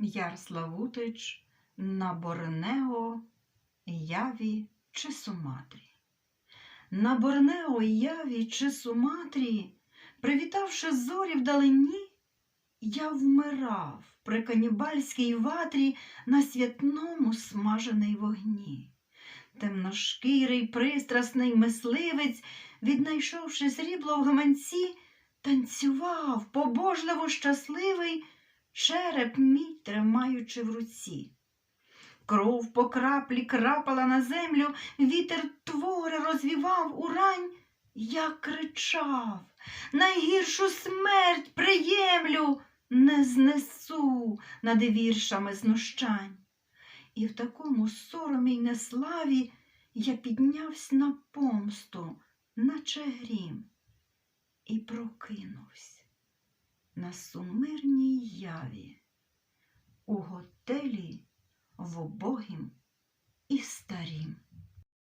Яр Славутич на Борнео, Яві чи Суматрі. На Борнео, Яві чи Суматрі, привітавши зорі вдалині, я вмирав при канібальській ватрі на святному смажений вогні. Темношкірий, пристрасний мисливець, віднайшовши срібло в гаманці, танцював, побожливо щасливий, череп мій тримаючи в руці. Кров по краплі крапала на землю, вітер твори розвівав урань. Я кричав, найгіршу смерть приємлю, не знесу над віршами знущань. І в такому соромі й неславі я піднявся на помсту, наче грім, і прокинувся на сумирній яві у готелі в обогім і старім.